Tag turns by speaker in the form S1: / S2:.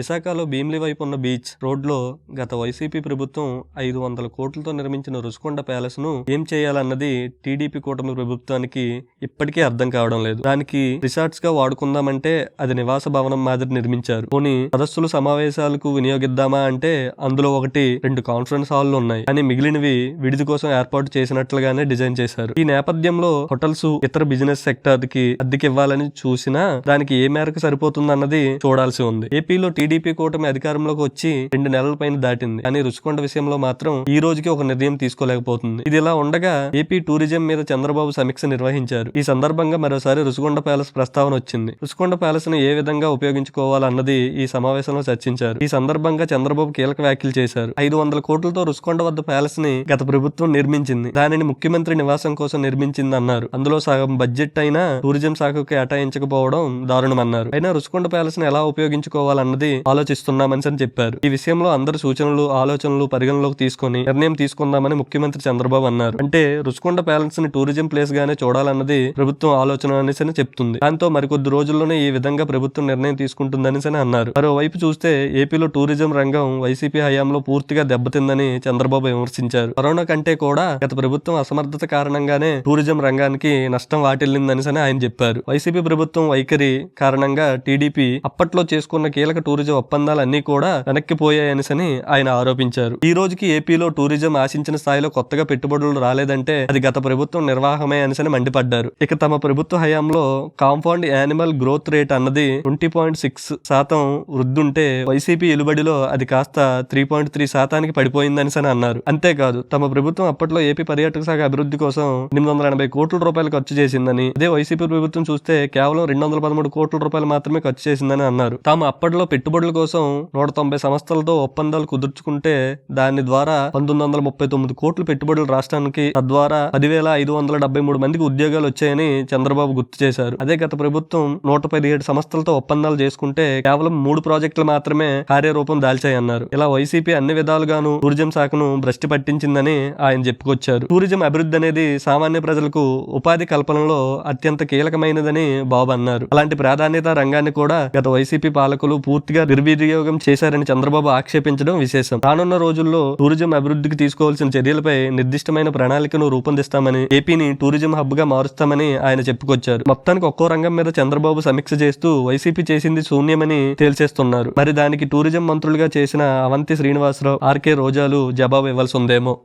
S1: విశాఖలో భీమిలి వైపు ఉన్న బీచ్ రోడ్లో గత వైసీపీ ప్రభుత్వం ఐదు వందల కోట్లతో నిర్మించిన రుషికొండ ప్యాలెస్ను ఏం చేయాలన్నది టీడీపీ కూటమి ప్రభుత్వానికి ఇప్పటికీ అర్థం కావడం లేదు. దానికి రిసార్ట్స్గా వాడుకుందామంటే అది నివాస భవనం మాదిరి నిర్మించారు. పోనీ సదస్సులు సమావేశాలకు వినియోగిద్దామా అంటే అందులో ఒకటి రెండు కాన్ఫరెన్స్ హాల్లు ఉన్నాయి. కానీ మిగిలినవి విడిది కోసం ఏర్పాటు చేసినట్లుగానే డిజైన్ చేశారు. ఈ నేపథ్యంలో హోటల్స్ ఇతర బిజినెస్ సెక్టర్కి అద్దెకి ఇవ్వాలని చూసినా దానికి ఏ మేరకు సరిపోతుందన్నది చూడాల్సి ఉంది. ఏపీలో టీడీపీ కూటమి అధికారంలోకి వచ్చి రెండు నెలల పైన దాటింది. కానీ రుచికొండ విషయంలో మాత్రం ఈ రోజుకి ఒక నిర్ణయం తీసుకోలేకపోతుంది. ఇది ఇలా ఉండగా ఏపీ టూరిజం మీద చంద్రబాబు సమీక్ష నిర్వహించారు. ఈ సందర్భంగా మరోసారి రుచికొండ ప్యాలెస్ ప్రస్తావన వచ్చింది. రుచికొండ ప్యాలెస్ను ఏ విధంగా ఉపయోగించుకోవాలన్నది ఈ సమావేశంలో చర్చించారు. ఈ సందర్భంగా చంద్రబాబు కీలక వ్యాఖ్యలు చేశారు. ఐదు వందల కోట్లతో రుచికొండ వద్ద ప్యాలెస్ని గత ప్రభుత్వం నిర్మించింది. దానిని ముఖ్యమంత్రి నివాసం కోసం నిర్మించింది అన్నారు. అందులో సగం బడ్జెట్ అయినా టూరిజం శాఖకు కేటాయించకపోవడం దారుణమన్నారు. అయినా రుచికొండ ప్యాలెస్ని ఎలా ఉపయోగించుకోవాలన్నది ఆలోచిస్తున్నామని అని చెప్పారు. ఈ విషయంలో అందరి సూచనలు ఆలోచనలు పరిగణలోకి తీసుకొని నిర్ణయం తీసుకుందామని ముఖ్యమంత్రి చంద్రబాబు అన్నారు. అంటే రుచికొండ ప్యాలెస్ని టూరిజం ప్లేస్ గానే చూడాలన్నది ప్రభుత్వం ఆలోచన అనేసి అని చెప్తుంది. దాంతో మరికొద్ది రోజుల్లోనే ఈ విధంగా ప్రభుత్వం నిర్ణయం తీసుకుంటుందని అన్నారు. మరోవైపు చూస్తే ఏపీలో టూరిజం రంగం వైసీపీ హయాంలో పూర్తిగా దెబ్బతిందని చంద్రబాబు విమర్శించారు. కరోనా కంటే కూడా గత ప్రభుత్వం అసమర్థత కారణంగానే టూరిజం రంగానికి నష్టం వాటిల్లిందని ఆయన చెప్పారు. వైసీపీ ప్రభుత్వం వైఖరి కారణంగా టీడీపీ అప్పట్లో చేసుకున్న కీలక టూరిజం ఒప్పందాలన్నీ కూడా వెనక్కిపోయాయనిసని ఆయన ఆరోపించారు. ఈ రోజుకి ఏపీలో టూరిజం ఆశించిన స్థాయిలో కొత్తగా పెట్టుబడులు రాలేదంటే అది గత ప్రభుత్వం నిర్వాహమే అని మండిపడ్డారు. ఇక తమ ప్రభుత్వ హయాంలో కాంపౌండ్ యానిమల్ గ్రోత్ రేట్ అన్నది ట్వంటీ పాయింట్ సిక్స్ శాతం వృద్ధుంటే వైసీపీ ఎలుబడిలో అది కాస్త త్రీ పాయింట్ త్రీ శాతానికి పడిపోయిందని అన్నారు. అంతేకాదు తమ ప్రభుత్వం అప్పట్లో ఏపీ పర్యాటక శాఖ అభివృద్ధి కోసం ఎనిమిది వందల ఎనభై కోట్ల రూపాయలు ఖర్చు చేసిందని అదే వైసీపీ ప్రభుత్వం చూస్తే కేవలం రెండు వందల పదమూడు కోట్ల రూపాయలు మాత్రమే ఖర్చు చేసిందని అన్నారు. తాము అప్పట్లో పెట్టుబడి పెట్టుబడుల కోసం నూట తొంభై సంస్థలతో ఒప్పందాలు కుదుర్చుకుంటే దాని ద్వారా పంతొమ్మిది వందల ముప్పై తొమ్మిది కోట్లు పెట్టుబడులు రాష్ట్రానికి తద్వారా పదివేల ఐదు వందల డెబ్బై మూడు మందికి ఉద్యోగాలు వచ్చాయని చంద్రబాబు గుర్తు చేశారు. అదే గత ప్రభుత్వం నూట పదిహేడు సంస్థలతో ఒప్పందాలు చేసుకుంటే కేవలం మూడు ప్రాజెక్టులు మాత్రమే కార్యరూపం దాల్చాయన్నారు. ఇలా వైసీపీ అన్ని విధాలుగాను టూరిజం శాఖను భ్రష్టి పట్టించిందని ఆయన చెప్పుకొచ్చారు. టూరిజం అభివృద్ధి అనేది సామాన్య ప్రజలకు ఉపాధి కల్పనలో అత్యంత కీలకమైనదని బాబు అన్నారు. అలాంటి ప్రాధాన్యత రంగాన్ని కూడా గత వైసీపీ పాలకులు పూర్తిగా నిర్వినియోగం చేశారని చంద్రబాబు ఆక్షేపించడం విశేషం. రానున్న రోజుల్లో టూరిజం అభివృద్ధికి తీసుకోవాల్సిన చర్యలపై నిర్దిష్టమైన ప్రణాళికను రూపొందిస్తామని ఏపీని టూరిజం హబ్గా మారుస్తామని ఆయన చెప్పుకొచ్చారు. మొత్తానికి ఒక్కో రంగం మీద చంద్రబాబు సమీక్ష చేస్తూ వైసీపీ చేసింది శూన్యమని తేల్చేస్తున్నారు. మరి దానికి టూరిజం మంత్రులుగా చేసిన అవంతి శ్రీనివాసరావు ఆర్కే రోజాలు జవాబు ఇవ్వాల్సి ఉందేమో?